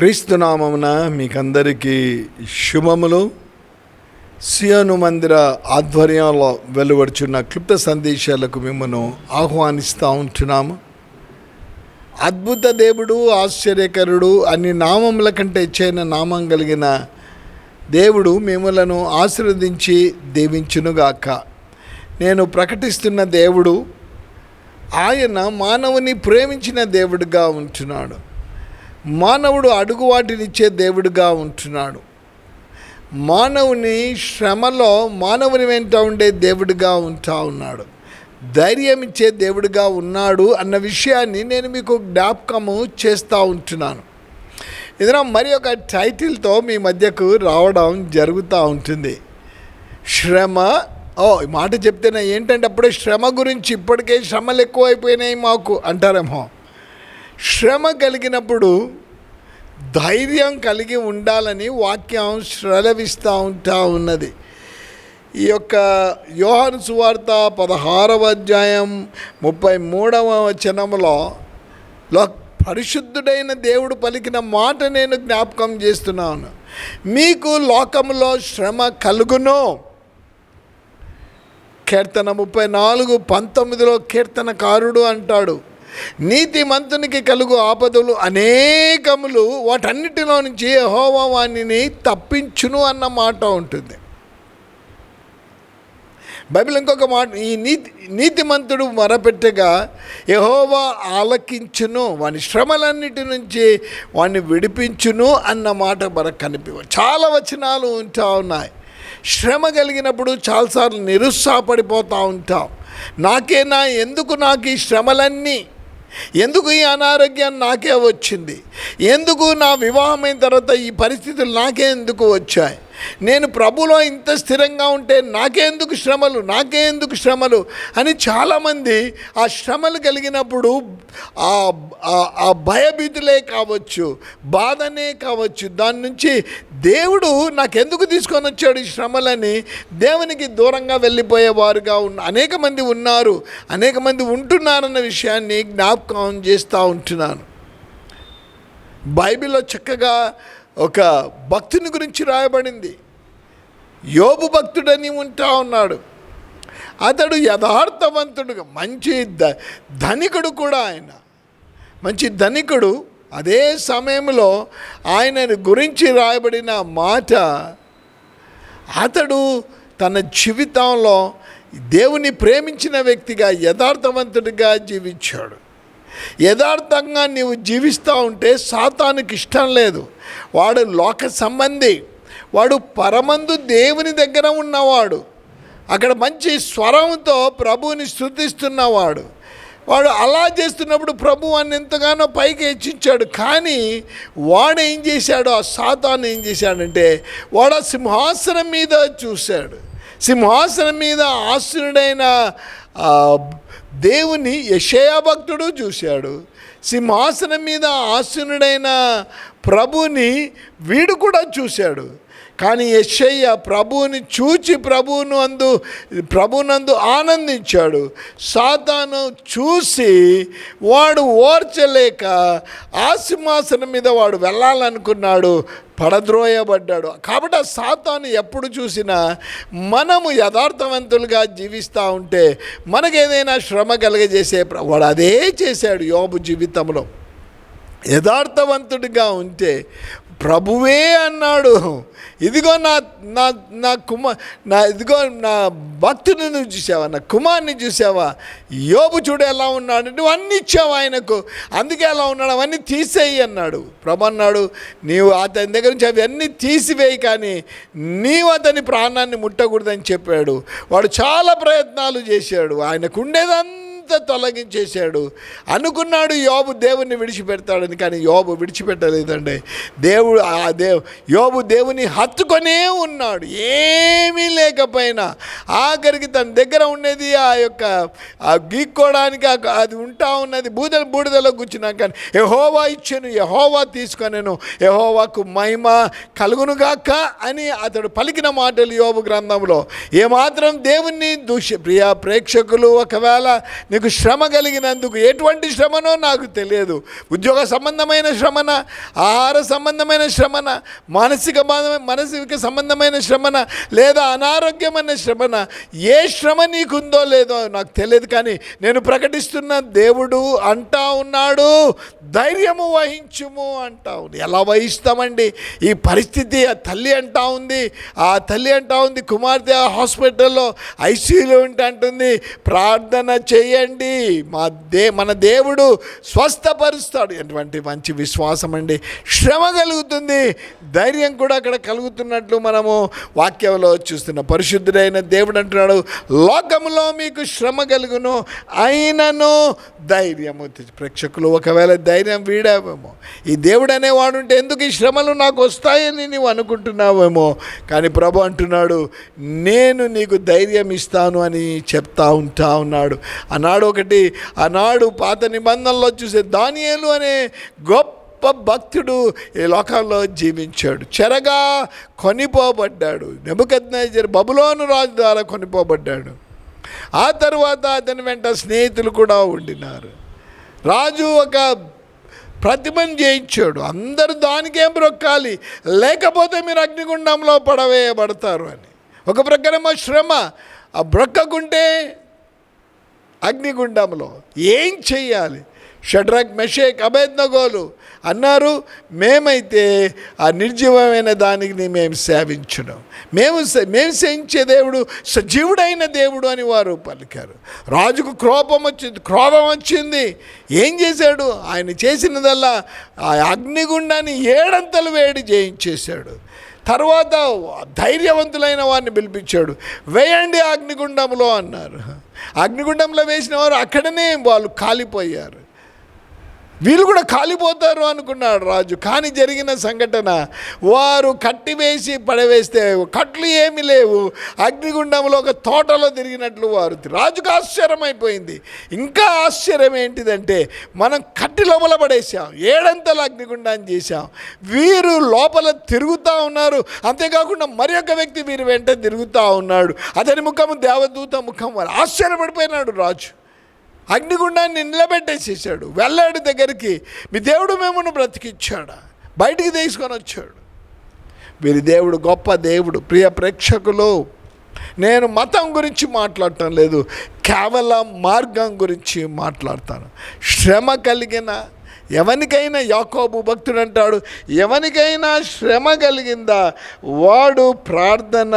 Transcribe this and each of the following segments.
క్రీస్తునామమున మీకందరికీ శుభములు. సియోను మందిర ఆధ్వర్యంలో వెలువడుచున్న క్లుప్త సందేశాలకు మిమ్మను ఆహ్వానిస్తూ ఉంటున్నాము. అద్భుత దేవుడు ఆశ్చర్యకరుడు అన్ని నామముల కంటే చైన నామం కలిగిన దేవుడు మిమ్మలను ఆశీర్వదించి దీవించునుగాక. నేను ప్రకటిస్తున్న దేవుడు ఆయన మానవుని ప్రేమించిన దేవుడిగా ఉంటున్నాడు. మానవుడు అడుగు వాటినిచ్చే దేవుడుగా ఉంటున్నాడు. మానవుని శ్రమలో మానవుని వెంట ఉండే దేవుడిగా ఉంటా ఉన్నాడు. ధైర్యం ఇచ్చే దేవుడిగా ఉన్నాడు అన్న విషయాన్ని నేను మీకు జ్ఞాపకము చేస్తూ ఉంటున్నాను. ఇదినా మరి ఒక టైటిల్తో మీ మధ్యకు రావడం జరుగుతూ ఉంటుంది. శ్రమ ఓ మాట చెప్తేనే ఏంటంటే అప్పుడే శ్రమ గురించి ఇప్పటికే శ్రమలు ఎక్కువైపోయినాయి మాకు అంటారేమో. శ్రమ కలిగినప్పుడు ధైర్యం కలిగి ఉండాలని వాక్యం శ్రలవిస్తూ ఉంటా ఉన్నది. ఈ యొక్క యోహాను సువార్త పదహారవ అధ్యాయం ముప్పై మూడవ వచనంలో లో పరిశుద్ధుడైన దేవుడు పలికిన మాట నేను జ్ఞాపకం చేస్తున్నాను. మీకు లోకములో శ్రమ కలుగును. కీర్తన ముప్పై నాలుగు పంతొమ్మిదిలో కీర్తనకారుడు అంటాడు నీతిమంతునికి కలుగు ఆపదలు అనేకములు వాటన్నిటిలో నుంచి యెహోవా వాణిని తప్పించును అన్న మాట ఉంటుంది. బైబిల్ ఇంకొక మాట ఈ నీతి నీతిమంతుడు మొరపెట్టగా యహోవా ఆలకించును వాని శ్రమలన్నిటి నుంచి వాడిని విడిపించును అన్న మాట మనకు కనిపి చాలా వచనాలు ఉంటా ఉన్నాయి. శ్రమ కలిగినప్పుడు చాలాసార్లు నిరుత్సాహపడిపోతూ ఉంటాం. నాకేనా ఎందుకు నాకు ఈ శ్రమలన్నీ? ఎందుకు ఈ అనారోగ్యం నాకే వచ్చింది? ఎందుకు నా వివాహమైన తర్వాత ఈ పరిస్థితులు నాకే ఎందుకు వచ్చాయి? నేను ప్రభులో ఇంత స్థిరంగా ఉంటే నాకెందుకు శ్రమలు? నాకెందుకు శ్రమలు? అని చాలామంది ఆ శ్రమలు కలిగినప్పుడు ఆ ఆ- ఆ భయభీతులే కావచ్చు బాధనే కావచ్చు. దాని నుంచి దేవుడు నాకెందుకు తీసుకొని వచ్చాడు ఈ శ్రమలని? దేవునికి దూరంగా వెళ్ళిపోయేవారుగా ఉన్న అనేక మంది ఉన్నారు అనేక మంది ఉంటున్నారన్న విషయాన్ని జ్ఞాపకం చేస్తూ ఉంటున్నాను. బైబిల్లో చక్కగా ఒక భక్తుని గురించి రాయబడింది. యోబు భక్తుడని ఉంటా ఉన్నాడు. అతడు యథార్థవంతుడుగా మంచి ధ ధనికుడు కూడా ఆయన. మంచి ధనికుడు అదే సమయంలో ఆయన గురించి రాయబడిన మాట అతడు తన జీవితంలో దేవుని ప్రేమించిన వ్యక్తిగా యథార్థవంతుడిగా జీవించాడు. యథార్థంగా నీవు జీవిస్తూ ఉంటే సాతానికి ఇష్టం లేదు. వాడు లోక సంబంధి. వాడు పరమందు దేవుని దగ్గర ఉన్నవాడు. అక్కడ మంచి స్వరంతో ప్రభువుని స్థుతిస్తున్నవాడు. వాడు అలా చేస్తున్నప్పుడు ప్రభు అని ఎంతగానో పైకి హెచ్చించాడు. కానీ వాడు ఏం చేశాడు? ఆ సాతాను ఏం చేశాడంటే వాడు ఆ సింహాసనం మీద చూశాడు. సింహాసనం మీద ఆసురుడైన దేవుని యషయా భక్తుడు చూశాడు. సింహాసనం మీద ఆసునుడైన ప్రభుని వీడు కూడా చూశాడు. కానీ యశయ్య ప్రభువుని చూచి ప్రభువును అందు ప్రభునందు ఆనందించాడు. సాతాను చూసి వాడు ఓర్చలేక ఆ సింహాసనం మీద వాడు వెళ్ళాలనుకున్నాడు పడద్రోయబడ్డాడు. కాబట్టి ఆ సాతాను ఎప్పుడు చూసినా మనము యథార్థవంతులుగా జీవిస్తూ ఉంటే మనకేదైనా శ్రమ కలగజేసే ప్ర- వాడు అదే చేశాడు యోబు జీవితంలో. యథార్థవంతుడిగా ఉంటే ప్రభువే అన్నాడు. ఇదిగో నా నా నా కుమార్ నా ఇదిగో నా భక్తుని నువ్వు చూసావా నా కుమార్ని చూసావా? యోబు చూడు ఎలా ఉన్నాడు నువ్వు అన్ని ఇచ్చావు ఆయనకు. అందుకే ఎలా ఉన్నాడు అవన్నీ తీసేయి అన్నాడు. ప్రభు అన్నాడు నీవు అతని దగ్గర నుంచి అవన్నీ తీసివేయి కానీ నీవు అతని ప్రాణాన్ని ముట్టకూడదని చెప్పాడు. వాడు చాలా ప్రయత్నాలు చేశాడు. ఆయనకు ఉండేదంతా అంతా తొలగించేశాడు. అనుకున్నాడు యోబు దేవుణ్ణి విడిచిపెడతాడని కానీ యోబు విడిచిపెట్టలేదండి. దేవుడు ఆ దేవు యోబు దేవుని హత్తుకొనే ఉన్నాడు. ఏమీ లేకపోయినా ఆఖరికి తన దగ్గర ఉండేది ఆ యొక్క ఆ గీక్కోవడానికి అది ఉంటా ఉన్నది బూదల బూడిదలో కూర్చున్నాను కానీ యహోవా ఇచ్చాను యహోవా తీసుకొనేను యహోవాకు మహిమ కలుగునుగాక అని అతడు పలికిన మాటలు యోబు గ్రంథంలో. ఏమాత్రం దేవుణ్ణి దూష ప్రియ ప్రేక్షకులు ఒకవేళ నీ నీకు శ్రమ కలిగినందుకు ఎటువంటి శ్రమనో నాకు తెలియదు. ఉద్యోగ సంబంధమైన శ్రమన ఆహార సంబంధమైన శ్రమన మానసిక మానసిక సంబంధమైన శ్రమన లేదా అనారోగ్యమైన శ్రమన ఏ శ్రమ నీకుందో లేదో నాకు తెలియదు. కానీ నేను ప్రకటిస్తున్న దేవుడు అంటా ఉన్నాడు. ధైర్యము వహించుము అంటా ఉంది. ఎలా వహిస్తామండి? ఈ పరిస్థితి ఆ తల్లి అంటా ఉంది. ఆ తల్లి అంటా ఉంది కుమార్తె హాస్పిటల్లో ఐసీయూలో ఉంటే అంటుంది ప్రార్థన చేయండి. మా దే మన దేవుడు స్వస్థపరుస్తాడు. ఎటువంటి మంచి విశ్వాసం అండి. శ్రమ కలుగుతుంది. ధైర్యం కూడా అక్కడ కలుగుతున్నట్లు మనము వాక్యంలో చూస్తున్న. పరిశుద్ధుడైన దేవుడు అంటున్నాడు లోకంలో మీకు శ్రమ కలుగును అయినను ధైర్యము తెచ్చు." ప్రేక్షకులు ఒకవేళ ధైర్యం వీడావేమో ఈ దేవుడు అనేవాడు ఉంటే ఎందుకు ఈ శ్రమలు నాకు వస్తాయని నువ్వు అనుకుంటున్నావేమో? కానీ ప్రభు అంటున్నాడు నేను నీకు ధైర్యం ఇస్తాను అని చెప్తా ఉంటా ఉన్నాడు. ఆనాడు ఒకటి ఆనాడు పాత నిబంధనలో చూసే దానియేలు అనే గొప్ప భక్తుడు ఈ లోకంలో జీవించాడు. చెరగా కొనిపోబడ్డాడు. నెబుకద్నేజర్ బబులోను రాజు ద్వారా కొనిపోబడ్డాడు. ఆ తర్వాత అతని వెంట స్నేహితులు కూడా ఉండినారు. రాజు ఒక ప్రతిమను చేయించాడు అందరూ దానికేం బ్రొక్కాలి? లేకపోతే మీరు అగ్నిగుండంలో పడవేయబడతారు అని. ఒక ప్రకారమో శ్రమ. ఆ బ్రొక్కకుంటే అగ్నిగుండంలో ఏం చెయ్యాలి? షడ్రక్ మెషేక్ అభేద్నగోలు అన్నారు మేమైతే ఆ నిర్జీవమైన దానికి మేము సేవించడం మేము సే- మేము సేవించే దేవుడు సజీవుడైన దేవుడు అని వారు పలికారు. రాజుకు క్రోపం వచ్చింది క్రోపం వచ్చింది. ఏం చేశాడు? ఆయన చేసినదల్లా ఆ అగ్నిగుండాన్ని ఏడంతలు వేడి చేయించేశాడు. తర్వాత ధైర్యవంతులైన వారిని పిలిపించాడు. వేయండి అగ్నిగుండంలో అన్నారు. అగ్నిగుండంలో వేసిన వారు అక్కడనే వాళ్ళు కాలిపోయారు. వీళ్ళు కూడా కాలిపోతారు అనుకున్నాడు రాజు. కానీ జరిగిన సంఘటన వారు కట్టి వేసి పడవేస్తే కట్లు ఏమీ లేవు. అగ్నిగుండంలో ఒక తోటలో తిరిగినట్లు వారు. రాజుకు ఆశ్చర్యం అయిపోయింది ఇంకా ఆశ్చర్యం ఏంటిదంటే మనం కట్టి లోపల పడేసాం ఏడంతలు అగ్నిగుండాన్ని చేశాం. వీరు లోపల తిరుగుతూ ఉన్నారు. అంతేకాకుండా మరి ఒక వ్యక్తి వీరి వెంట తిరుగుతూ ఉన్నాడు. అతని ముఖము దేవదూత ముఖం వారు ఆశ్చర్యపడిపోయినాడు రాజు. అగ్నిగుండాన్ని నిలబెట్టేసేసాడు వెళ్ళాడు దగ్గరికి మీ దేవుడు మేమును బ్రతికిచ్చాడా? బయటికి తీసుకొని వచ్చాడు. వీరి దేవుడు గొప్ప దేవుడు ప్రియ ప్రేక్షకులు నేను మతం గురించి మాట్లాడటం లేదు కేవలం మార్గం గురించి మాట్లాడతాను. శ్రమ కలిగిన ఎవరికైనా యాకోబు భక్తుడు అంటాడు ఎవనికైనా శ్రమ కలిగిందా వాడు ప్రార్థన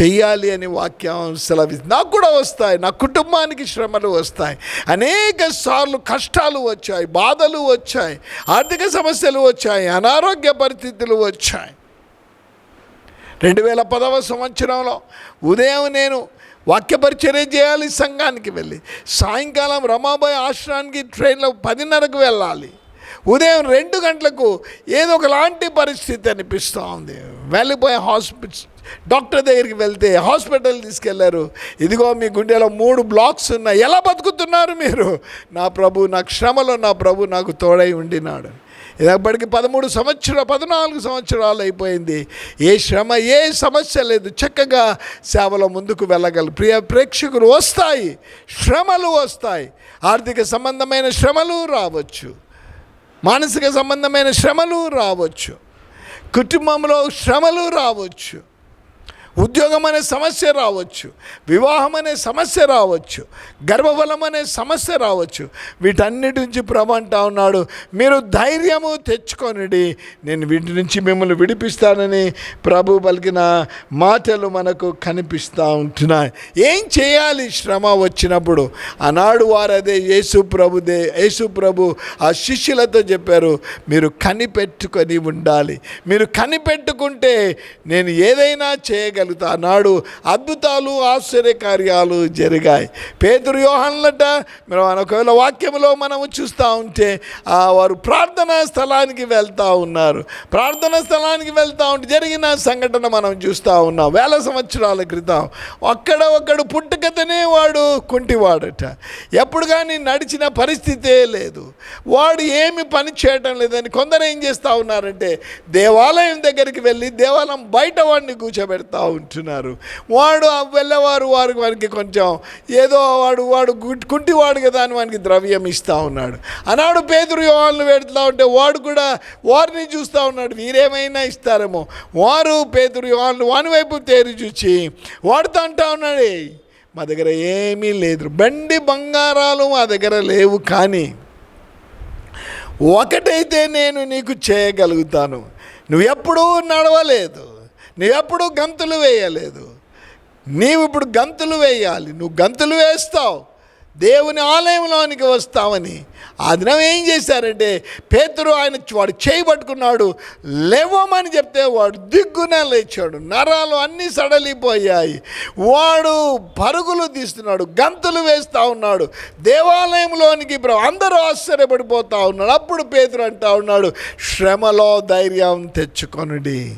చెయ్యాలి అని వాక్యం సెలవిస్తుంది. నాకు కూడా వస్తాయి నా కుటుంబానికి శ్రమలు వస్తాయి అనేక సార్లు కష్టాలు వచ్చాయి బాధలు వచ్చాయి ఆర్థిక సమస్యలు వచ్చాయి అనారోగ్య పరిస్థితులు వచ్చాయి. రెండు వేల పదవ సంవత్సరంలో ఉదయం నేను వాక్యపరిచర్య చేయాలి సంఘానికి వెళ్ళి సాయంకాలం రమాబాయ్ ఆశ్రమానికి ట్రైన్లో పదిన్నరకు వెళ్ళాలి. ఉదయం రెండు గంటలకు ఏదో ఒకలాంటి పరిస్థితి అనిపిస్తూ ఉంది. వెళ్ళిపోయే హాస్పిటల్ డాక్టర్ దగ్గరికి వెళ్తే హాస్పిటల్ తీసుకెళ్ళారు. ఇదిగో మీ గుండెలో మూడు బ్లాక్స్ ఉన్నాయి. ఎలా బతుకుతున్నారు మీరు? నా ప్రభు నాకు క్షమలో నా ప్రభు నాకు తోడై ఉండినాడు. ఇప్పటికి పదమూడు సంవత్సరాలు పద్నాలుగు సంవత్సరాలు అయిపోయింది. ఏ శ్రమ ఏ సమస్య లేదు. చక్కగా సేవలో ముందుకు వెళ్ళగలరు. ప్రియ ప్రేక్షకులు వస్తాయి. శ్రమలు వస్తాయి. ఆర్థిక సంబంధమైన శ్రమలు రావచ్చు. మానసిక సంబంధమైన శ్రమలు రావచ్చు. కుటుంబంలో శ్రమలు రావచ్చు. ఉద్యోగం అనే సమస్య రావచ్చు వివాహం అనే సమస్య రావచ్చు గర్భఫలం అనే సమస్య రావచ్చు. వీటన్నిటి నుంచి ప్రభు అంటా ఉన్నాడు మీరు ధైర్యము తెచ్చుకొనిడి నేను వీటి నుంచి మిమ్మల్ని విడిపిస్తానని ప్రభు పలికిన మాటలు మనకు కనిపిస్తూ ఉంటున్నాయి. ఏం చేయాలి శ్రమ వచ్చినప్పుడు? ఆనాడు వారు అదే యేసు ప్రభుదే యేసు ప్రభు ఆ శిష్యులతో చెప్పారు మీరు కనిపెట్టుకొని ఉండాలి మీరు కనిపెట్టుకుంటే నేను ఏదైనా చేయగలుగుతా నాడు అద్భుతాలు ఆశ్చర్యకార్యాలు జరిగాయి. పేదరు యోహన్లట మనం ఒకవేళ వాక్యంలో మనము చూస్తూ ఉంటే ఆ వారు ప్రార్థనా స్థలానికి వెళ్తూ ఉన్నారు. ప్రార్థనా స్థలానికి వెళ్తూ ఉంటే జరిగిన సంఘటన మనం చూస్తూ ఉన్నాం. వేల సంవత్సరాల క్రితం అక్కడ ఒకడు పుట్టుకతనే వాడు కుంటివాడట. ఎప్పుడు కానీ నడిచిన పరిస్థితే లేదు. వాడు ఏమి పని చేయటం లేదని కొందరు ఏం చేస్తూ ఉన్నారంటే దేవాలయం దగ్గరికి వెళ్ళి దేవాలయం బయట వాడిని కూర్చోబెడతా ఉంటున్నారు. వాడు ఆ వెళ్ళేవారు వారు వారికి కొంచెం ఏదో వాడు వాడు కుంటివాడు కదా అని వానికి ద్రవ్యం ఇస్తూ ఉన్నాడు. అన్నాడు పేదరు యోహాన్లు పెడుతూ ఉంటే వాడు కూడా వారిని చూస్తూ ఉన్నాడు. వీరేమైనా ఇస్తారేమో. వారు పేదరు యోహాన్లు వాని వైపు తేరి చూచి వాడుతూ అంటా ఉన్నాడు మా దగ్గర ఏమీ లేదు. బండి బంగారాలు మా దగ్గర లేవు కానీ ఒకటైతే నేను నీకు చేయగలుగుతాను. నువ్వు ఎప్పుడూ నడవలేదు. నువ్వెప్పుడూ గంతులు వేయలేదు. నీవు ఇప్పుడు గంతులు వేయాలి. నువ్వు గంతులు వేస్తావు. దేవుని ఆలయంలోనికి వస్తామని ఆ దినం ఏం చేశారంటే పేతురు ఆయన వాడు చేయబట్టుకున్నాడు లేవమని చెప్తే వాడు దిగ్గున లేచాడు. నరాలు అన్నీ సడలిపోయాయి వాడు పరుగులు తీస్తున్నాడు. గంతులు వేస్తూ ఉన్నాడు. దేవాలయంలోనికి అందరూ ఆశ్చర్యపడిపోతూ ఉన్నాడు. అప్పుడు పేతురు అంటా ఉన్నాడు శ్రమలో ధైర్యం తెచ్చుకొనుడి.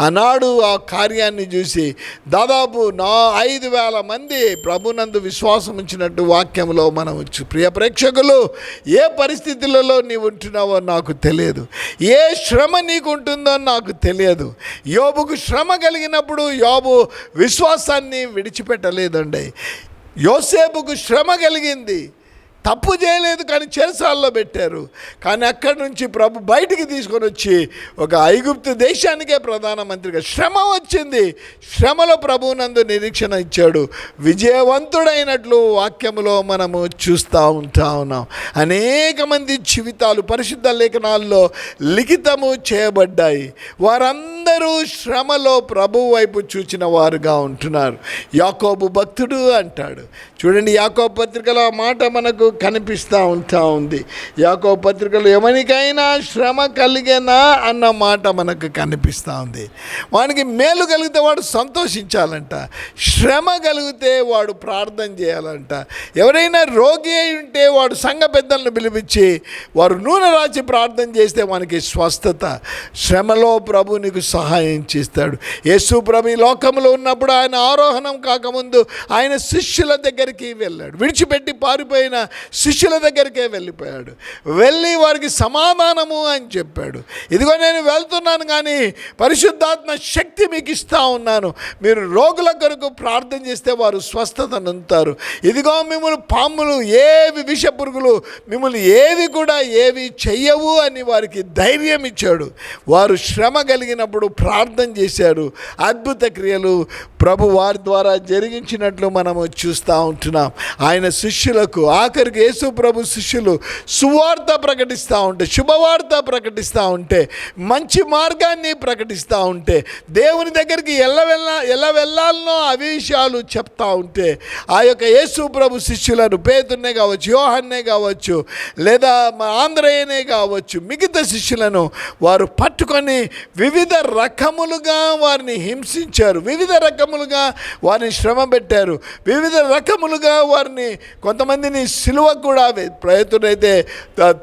ఆనాడు ఆ కార్యాన్ని చూసి దాదాపు నా ఐదు వేల మంది ప్రభునందు విశ్వాసం ఉంచినట్టు వాక్యంలో మనం ప్రియ ప్రేక్షకులు ఏ పరిస్థితులలో నీవు ఉంటున్నావో నాకు తెలియదు. ఏ శ్రమ నీకు ఉంటుందో నాకు తెలియదు. యోబుకు శ్రమ కలిగినప్పుడు యోబు విశ్వాసాన్ని విడిచిపెట్టలేదండి. యోసేపుకు శ్రమ కలిగింది. తప్పు చేయలేదు కానీ చెరసాల్లో పెట్టారు. కానీ అక్కడి నుంచి ప్రభు బయటికి తీసుకొని వచ్చి ఒక ఐగుప్తు దేశానికే ప్రధానమంత్రిగా శ్రమ వచ్చింది. శ్రమలో ప్రభువునందు నిరీక్షణ ఇచ్చాడు. విజయవంతుడైనట్లు వాక్యములో మనము చూస్తూ ఉంటా ఉన్నాం. అనేక మంది జీవితాలు పరిశుద్ధ లేఖనాల్లో లిఖితము చేయబడ్డాయి. వారందరూ శ్రమలో ప్రభు వైపు చూచిన వారుగా ఉంటున్నారు. యాకోబు భక్తుడు అంటాడు. చూడండి యాకోబు పత్రికలో ఆ మాట మనకు కనిపిస్తూ ఉంటా ఉంది. యాకో పత్రికలు ఎవరికైనా శ్రమ కలిగేనా అన్న మాట మనకు కనిపిస్తూ ఉంది. వానికి మేలు కలిగితే వాడు సంతోషించాలంట. శ్రమ కలిగితే వాడు ప్రార్థన చేయాలంట. ఎవరైనా రోగి అయి ఉంటే వాడు సంఘ పెద్దలను పిలిపించి వారు నూనె రాచి ప్రార్థన చేస్తే మనకి స్వస్థత. శ్రమలో ప్రభు నీకు సహాయం చేస్తాడు. యేసు ప్రభు ఈ లోకంలో ఉన్నప్పుడు ఆయన ఆరోహణం కాకముందు ఆయన శిష్యుల దగ్గరికి వెళ్ళాడు. విడిచిపెట్టి పారిపోయిన శిష్యుల దగ్గరికే వెళ్ళిపోయాడు. వెళ్ళి వారికి సమాధానము అని చెప్పాడు. ఇదిగో నేను వెళ్తున్నాను కానీ పరిశుద్ధాత్మ శక్తి మీకు ఇస్తా ఉన్నాను. మీరు రోగుల కొరకు ప్రార్థన చేస్తే వారు స్వస్థత పొందుతారు ఇదిగో మిమ్మల్ని పాములు ఏవి విష పురుగులు మిమ్మల్ని ఏవి కూడా ఏవి చెయ్యవు అని వారికి ధైర్యం ఇచ్చాడు. వారు శ్రమ కలిగినప్పుడు ప్రార్థన చేశారు. అద్భుత క్రియలు ప్రభు వారి ద్వారా జరిగించినట్లు మనము చూస్తూ ఉంటున్నాం. ఆయన శిష్యులకు ఆఖరికి యేసు ప్రభు శిష్యులు సువార్త ప్రకటిస్తూ ఉంటే శుభవార్త ప్రకటిస్తూ ఉంటే మంచి మార్గాన్ని ప్రకటిస్తూ ఉంటే దేవుని దగ్గరికి ఎలా వెళ్ళ ఎలా వెళ్ళాలనో ఆ విషయాలు చెప్తా ఉంటే ఆ యొక్క యేసు ప్రభు శిష్యులను పేతున్నే కావచ్చు యోహన్నే కావచ్చు లేదా మా కావచ్చు మిగతా శిష్యులను వారు పట్టుకొని వివిధ రకములుగా వారిని హింసించారు వివిధ రకములుగా వారిని శ్రమ పెట్టారు వివిధ రకములుగా వారిని కొంతమందిని సిలువ కూడా ప్రయత్నైతే త-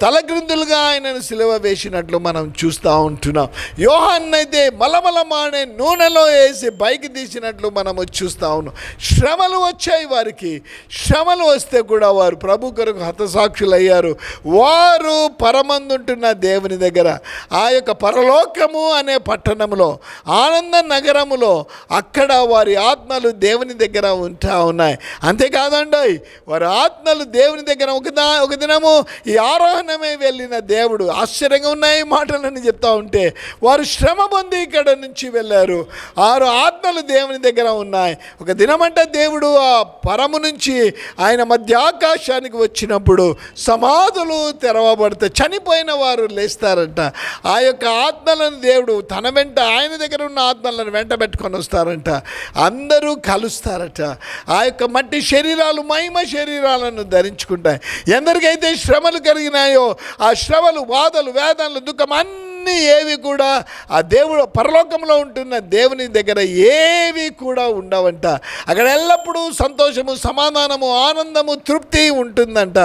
ఆయనను సిలువ వేసినట్లు మనం చూస్తూ ఉంటున్నాం. యోహాన్నైతే అయితే మలమలమానే నూనెలో వేసి పైకి తీసినట్లు మనము చూస్తూ ఉన్నాం. శ్రమలు వచ్చాయి వారికి. శ్రమలు వస్తే కూడా వారు ప్రభు కొరకు హతసాక్షులయ్యారు. వారు పరమందుంటున్న దేవుని దగ్గర. ఆ యొక్క పరలోకము అనే పట్టణంలో ఆనంద నగరములో అక్కడ వారి ఆత్మలు దేవుని దగ్గర ఉంటా ఉన్నాయి. అంతేకాదండి వారి ఆత్మలు దేవుని దగ్గర ఒక దా ఒక దినము ఈ ఆరోహణమే వెళ్ళిన దేవుడు ఆశ్చర్యంగా ఉన్నాయి మాటలని చెప్తా ఉంటే. వారు శ్రమ పొంది ఇక్కడ నుంచి వెళ్ళారు. ఆరు ఆత్మలు దేవుని దగ్గర ఉన్నాయి. ఒక దినమంటే దేవుడు ఆ పరము నుంచి ఆయన మధ్య ఆకాశానికి వచ్చినప్పుడు సమాధులు తెరవబడతాయి చనిపోయిన వారు లేస్తారంట. ఆ యొక్క ఆత్మలను దేవుడు తన వెంట ఆయన దగ్గర ఉన్న ఆత్మలను వెంట పెట్టుకొని వస్తారంట. అందరూ కలుస్తారట. ఆ యొక్క మట్టి శరీరాలు మహిమ శరీరాలను తీసుకుంటాయి. ఎందరికైతే శ్రమలు కలిగినాయో ఆ శ్రమలు బాధలు వేదనలు దుఃఖం అన్నీ ఏవి కూడా ఆ దేవుడు పరలోకంలో ఉంటున్న దేవుని దగ్గర ఏవి కూడా ఉండవంట. అక్కడ ఎల్లప్పుడూ సంతోషము సమాధానము ఆనందము తృప్తి ఉంటుందంట.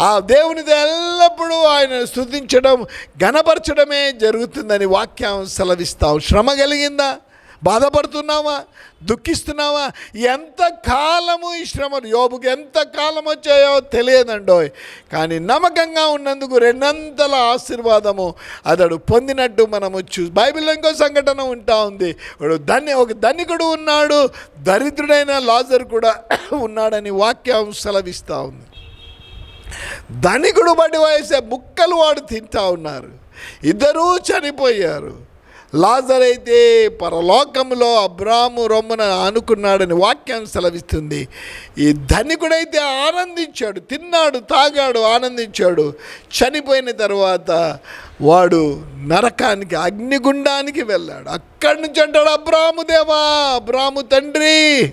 ఆ దేవునిది ఎల్లప్పుడూ ఆయన స్థుతించడం గణపరచడమే జరుగుతుందని వాక్యం సెలవిస్తాం. శ్రమ కలిగిందా? బాధపడుతున్నావా? దుఃఖిస్తున్నావా? ఎంత కాలము ఈ శ్రమలు యోబుకి ఎంత కాలం వచ్చాయో తెలియదండోయ్. కానీ నమ్మకంగా ఉన్నందుకు రెండంతల ఆశీర్వాదము అతడు పొందినట్టు మనము చూ బైబిల్లో ఇంకో సంఘటన ఉంటా ఉంది. వాడు ధన్య ఒక ధనికుడు ఉన్నాడు. దరిద్రుడైన లాజర్ కూడా ఉన్నాడని వాక్యం సెలవిస్తూ ఉంది. ధనికుడు బడి వయసే ముక్కలు వాడు తింటా ఉన్నారు. ఇద్దరూ చనిపోయారు. లాజర్ అయితే పరలోకంలో అబ్రాము రొమ్మన ఆనుకున్నాడని వాక్యం సెలవిస్తుంది. ఈ ధనికుడైతే ఆనందించాడు తిన్నాడు తాగాడు ఆనందించాడు. చనిపోయిన తర్వాత వాడు నరకానికి అగ్నిగుండానికి వెళ్ళాడు. అక్కడి నుంచి అంటాడు అబ్రాము దేవా అబ్రాము తండ్రి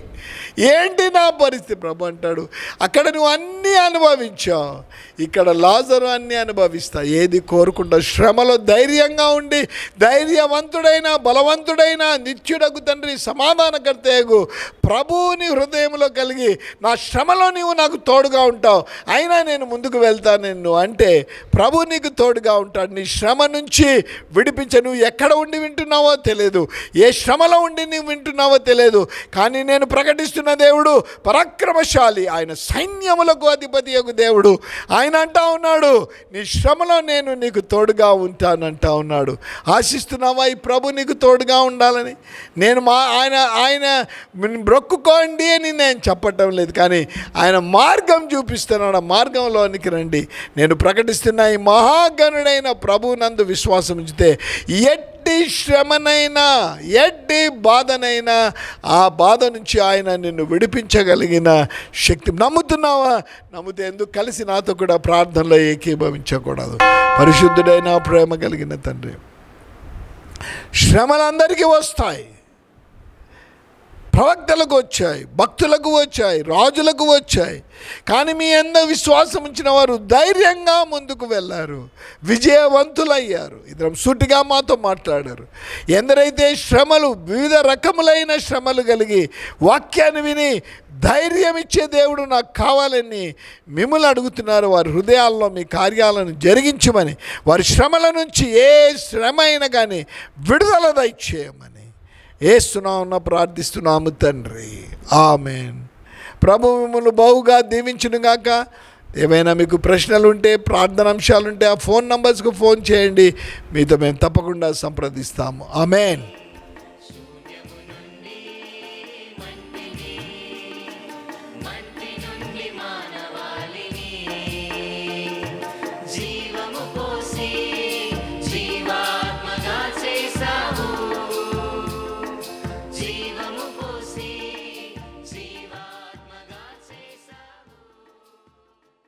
ఏంటి నా పరిస్థితి? ప్రభు అంటాడు అక్కడ నువ్వు అన్నీ అనుభవించావు. ఇక్కడ లాజరు అన్ని అనుభవిస్తా. ఏది కోరుకుంటా? శ్రమలో ధైర్యంగా ఉండి ధైర్యవంతుడైన బలవంతుడైన నిత్యుడకు తండ్రి సమాధానకర్తయగు ప్రభువుని హృదయంలో కలిగి నా శ్రమలో నీవు నాకు తోడుగా ఉంటావు. అయినా నేను ముందుకు వెళ్తాను నిన్ను అంటే ప్రభు నీకు తోడుగా ఉంటాడు. నీ శ్రమ నుంచి విడిపించ. నువ్వు ఎక్కడ ఉండి వింటున్నావో తెలియదు ఏ శ్రమలో ఉండి నువ్వు వింటున్నావో తెలియదు కానీ నేను ప్రకటిస్తున్న దేవుడు పరాక్రమశాలి. ఆయన సైన్యములకు అధిపతి యొక్క దేవుడు. ఆయన అంటా ఉన్నాడు. నీ శ్రమలో నేను నీకు తోడుగా ఉంటానంటా ఉన్నాడు. ఆశిస్తున్నావా ఈ ప్రభు నీకు తోడుగా ఉండాలని? నేను మా ఆయన ఆయన బ్రొక్కుకోండి అని నేను చెప్పటం లేదు. కానీ ఆయన మార్గం చూపిస్తున్నాడు. ఆ మార్గంలోనికి రండి. నేను ప్రకటిస్తున్న ఈ మహాగణుడైన ప్రభు నందు విశ్వాసం ఉంచితే ఎట్టి శ్రమనైనా ఎట్టి బాధనైనా ఆ బాధ నుంచి ఆయన నిన్ను విడిపించగలిగిన శక్తి. నమ్ముతున్నావా? నమ్మితే ఎందుకు కలిసి నాతో కూడా ప్రార్థనలో ఏకీభవించకూడదు. పరిశుద్ధుడైన ప్రేమ కలిగిన తండ్రి శ్రమలు అందరికీ వస్తాయి. ప్రవక్తలకు వచ్చాయి భక్తులకు వచ్చాయి రాజులకు వచ్చాయి. కానీ మీ ఎంత విశ్వాసం ఉంచిన వారు ధైర్యంగా ముందుకు వెళ్ళారు. విజయవంతులయ్యారు. ఇద్దరం సూటిగా మాతో మాట్లాడారు. ఎందరైతే శ్రమలు వివిధ రకములైన శ్రమలు కలిగి వాక్యాన్ని విని ధైర్యం ఇచ్చే దేవుడు నాకు కావాలని మిమ్మల్ని అడుగుతున్నారు. వారి హృదయాల్లో మీ కార్యాలను జరిగించమని వారి శ్రమల నుంచి ఏ శ్రమ అయినా కానీ విడుదల దయచేయమని. ఏస్తున్నామన్న ప్రార్థిస్తున్నాము తండ్రి. ఆమెన్. ప్రభు మిమ్మల్ని బావుగా దీవించునుగాక. ఏమైనా మీకు ప్రశ్నలు ఉంటే ప్రార్థన అంశాలుంటే ఆ ఫోన్ నంబర్స్కు ఫోన్ చేయండి. మీతో మేము తప్పకుండా సంప్రదిస్తాము. ఆమెన్.